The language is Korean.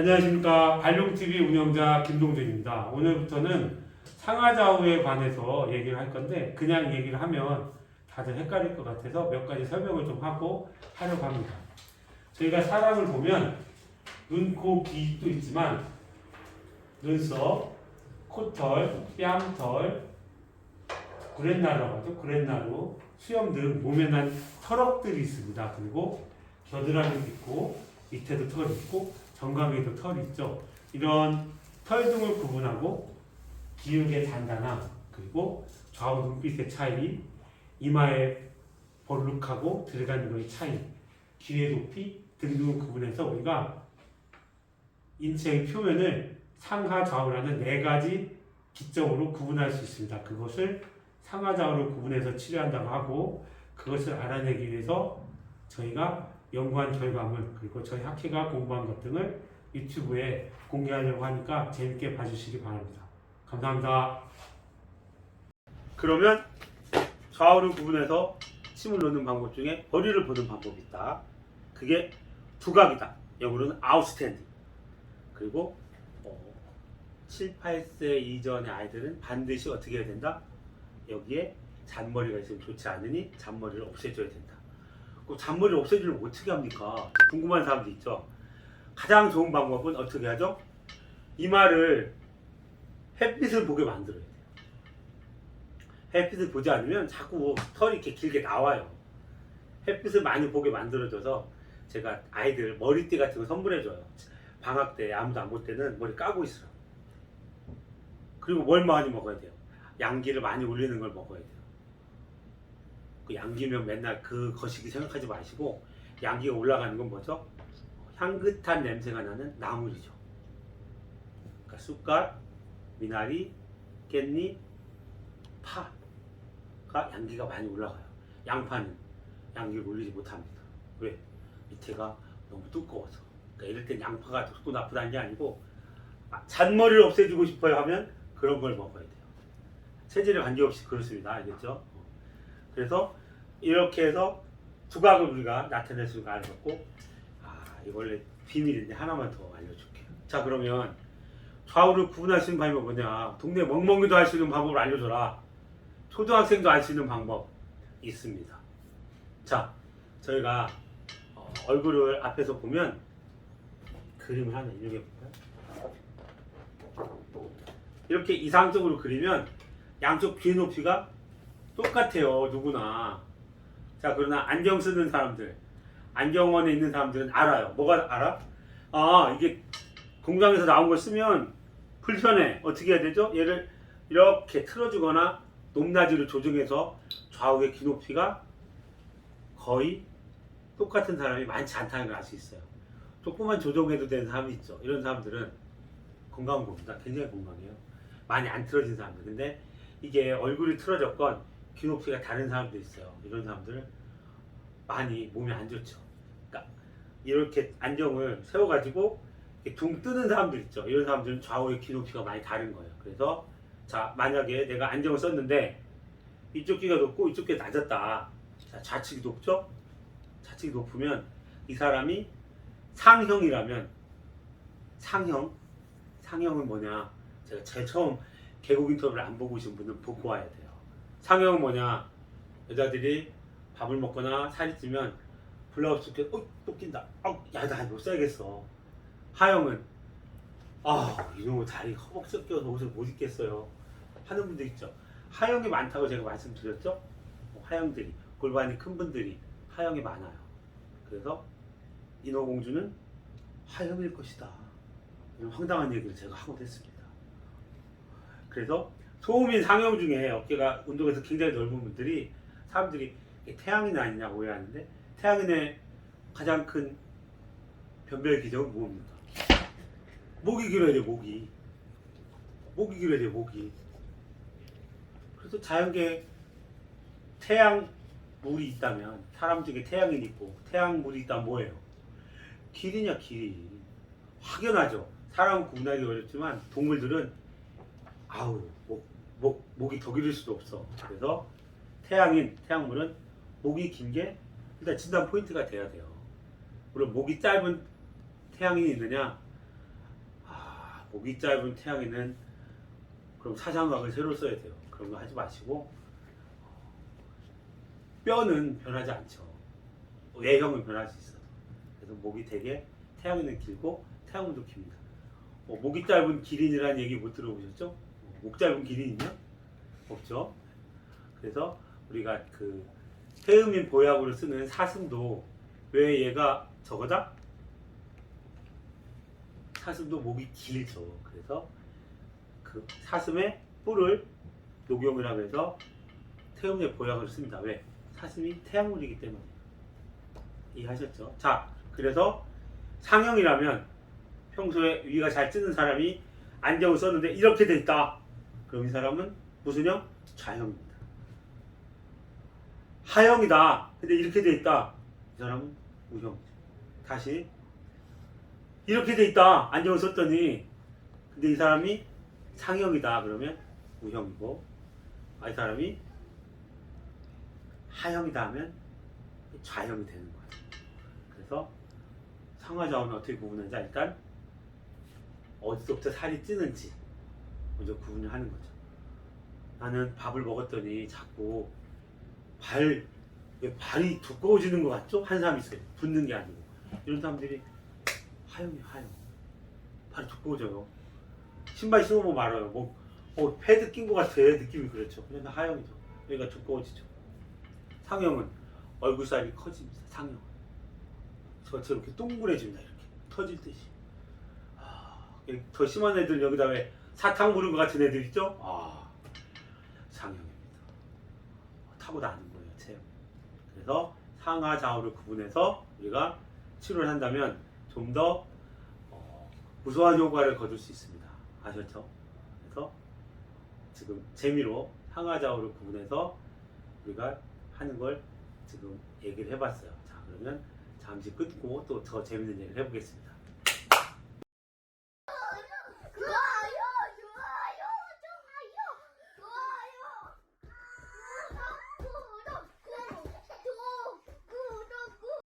안녕하십니까 발룡TV 운영자 김동준입니다. 오늘부터는 상하좌우에 관해서 얘기를 할 건데 그냥 얘기를 하면 다들 헷갈릴 것 같아서 몇 가지 설명을 좀 하고 하려고 합니다. 저희가 사람을 보면 눈, 코, 귀도 있지만 눈썹, 코털, 뺨털, 구렛나루라고 하죠. 구렛나루, 수염 등 몸에 난 털럭들이 있습니다. 그리고 겨드랑이도 있고 밑에도 털이 있고 정강이도 털이 있죠. 이런 털 등을 구분하고 기울기의 단단함 그리고 좌우 눈빛의 차이, 이마의 볼록하고 들어가는 거의 차이, 귀의 높이 등등을 구분해서 우리가 인체의 표면을 상하 좌우라는 네 가지 기점으로 구분할 수 있습니다. 그것을 상하 좌우로 구분해서 치료한다고 하고 그것을 알아내기 위해서 저희가 연구한 결과물 그리고 저희 학회가 공부한 것 등을 유튜브에 공개하려고 하니까 재밌게 봐주시기 바랍니다. 감사합니다. 그러면 좌우를 구분해서 침을 넣는 방법 중에 머리를 보는 방법이 있다. 그게 두각이다. 영어로는 아웃스탠딩. 그리고 어, 7, 8세 이전의 아이들은 반드시 어떻게 해야 된다? 여기에 잔머리가 있으면 좋지 않으니 잔머리를 없애줘야 된다. 그 잔머리를 없애주려면 어떻게 합니까? 궁금한 사람도 있죠. 가장 좋은 방법은 어떻게 하죠? 이마를 햇빛을 보게 만들어야 돼요. 햇빛을 보지 않으면 자꾸 털이 이렇게 길게 나와요. 햇빛을 많이 보게 만들어줘서 제가 아이들 머리띠 같은 거 선물해줘요. 방학 때 아무도 안 볼 때는 머리 까고 있어요. 그리고 뭘 많이 먹어야 돼요? 양기를 많이 올리는 걸 먹어야 돼요. 그 양기면 맨날 그 거시기 생각하지 마시고 양기가 올라가는 건 뭐죠? 향긋한 냄새가 나는 나물이죠. 그러니까 쑥갓, 미나리, 깻잎, 파가 양기가 많이 올라가요. 양파는 양기를 올리지 못합니다. 왜? 밑에가 너무 두꺼워서. 그러니까 이럴 땐 양파가 좋고 나쁘다는 게 아니고 아, 잔머리를 없애주고 싶어요 하면 그런 걸 먹어야 돼요. 체질에 관계없이 그렇습니다. 알겠죠? 어. 그래서 이렇게 해서 두각을 우리가 나타낼 수가 알았고 아 원래 비밀인데 하나만 더 알려줄게요. 자 그러면 좌우를 구분할 수 있는 방법이 뭐냐? 동네 멍멍이도 할 수 있는 방법을 알려줘라. 초등학생도 알 수 있는 방법 있습니다. 자 저희가 어, 얼굴을 앞에서 보면 그림을 하나 입력해 볼까요? 이렇게 이상적으로 그리면 양쪽 귀 높이가 똑같아요 누구나 자 그러나 안경 쓰는 사람들 안경원에 있는 사람들은 알아요. 뭐가 알아? 아 이게 공장에서 나온 걸 쓰면 불편해. 어떻게 해야 되죠? 얘를 이렇게 틀어주거나 높낮이를 조정해서 좌우의 귀 높이가 거의 똑같은 사람이 많지 않다는 걸 알 수 있어요. 조금만 조정해도 되는 사람이 있죠. 이런 사람들은 건강한 겁니다. 굉장히 건강해요. 많이 안 틀어진 사람들. 근데 이게 얼굴이 틀어졌건 귀 높이가 다른 사람도 있어요. 이런 사람들은 많이 몸이 안 좋죠. 그러니까 이렇게 안경을 세워가지고 둥 뜨는 사람들 있죠. 이런 사람들은 좌우의 귀 높이가 많이 다른 거예요. 그래서 자 만약에 내가 안경을 썼는데 이쪽 귀가 높고 이쪽 귀가 낮았다. 자 좌측이 높죠? 좌측이 높으면 이 사람이 상형이라면 상형 상형은 뭐냐? 제가 제일 처음 개국 인터뷰를 안 보고 오신 분은 보고 와야 돼요. 상형은 뭐냐? 여자들이 밥을 먹거나 살이 찌면 블라우스 게 어, 또 낀다. 어, 야, 나못 살겠어. 하형은 아, 이놈의 다리 허벅지 껴서 옷을 못 입겠어요. 하는 분들 있죠. 하형이 많다고 제가 말씀드렸죠? 뭐 하형들이 골반이 큰 분들이 하형이 많아요. 그래서 인어공주는 하형일 것이다. 이런 황당한 얘기를 제가 하고 했습니다. 그래서 소음인 상형 중에 어깨가 운동에서 굉장히 넓은 분들이 사람들이 태양인 아니냐 오해하는데 태양인의 가장 큰 변별 기적은 뭡니까? 목이 길어야 돼 목이 목이 길어야 돼 목이 그래서 자연계 태양 물이 있다면 사람 중에 태양인 있고 태양 물이 있다면 뭐예요? 길이냐 길이 확연하죠 사람은 구분하기 어렵지만 동물들은 아우 목, 목, 목이 더 길을 수도 없어 그래서 태양인 태양물은 목이 긴 게 일단 진단 포인트가 돼야 돼요 물론 목이 짧은 태양인이 있느냐 목이 짧은 태양에는 그럼 사장각을 새로 써야 돼요. 그런 거 하지 마시고 뼈는 변하지 않죠. 외형은 변할 수 있어도. 그래서 목이 되게 태양에는 길고 태양도 깁니다. 어, 목이 짧은 기린이라는 얘기 못 들어보셨죠? 어, 목 짧은 기린 있냐? 없죠. 그래서 우리가 그 태음인 보약으로 쓰는 사슴도 왜 얘가 저거다? 사슴도 목이 길죠. 그래서 그 사슴의 뿔을 녹용이라고 해서 태음의 보약을 씁니다. 왜? 사슴이 태양물이기 때문에. 이해하셨죠? 자, 그래서 상형이라면 평소에 위가 잘 뜨는 사람이 안경을 썼는데 이렇게 돼 있다. 그럼 이 사람은 무슨 형? 좌형입니다. 하형이다. 근데 이렇게 돼 있다. 이 사람은 우형이죠. 다시 이렇게 돼 있다. 안경을 썼더니 근데 이 사람이 상형이다. 그러면 우형이고 아, 이 사람이 하형이다 하면 좌형이 되는 거예요. 그래서 상하좌우는 어떻게 구분하는지 일단 어디서부터 살이 찌는지 먼저 구분을 하는 거죠. 나는 밥을 먹었더니 자꾸 발, 왜 발이 두꺼워지는 것 같죠? 한 사람 있어요. 붓는 게 아니고. 이런 사람들이 하영이 하영. 발이 두꺼워져요. 신발 신어보면 알아요. 뭐, 어, 패드 낀 것 같아. 느낌이 그렇죠. 그냥 다 하영이죠. 여기가 두꺼워지죠. 상형은 얼굴 살이 커집니다. 상형. 저처럼 이렇게 동그래집니다. 이렇게 터질 듯이. 아, 더 심한 애들 여기다 왜 사탕 부른 것 같은 애들 있죠? 아, 상형입니다. 타고나는 거예요, 체형. 그래서 상하 좌우를 구분해서 우리가 치료를 한다면 좀더 어, 무서운 효과를 거둘 수 있습니다. 아셨죠? 그래서 지금 재미로 상하 좌우를 구분해서 우리가 하는 걸 지금 얘기를 해봤어요. 자, 그러면 잠시 끊고 또 더 재밌는 얘기를 해보겠습니다.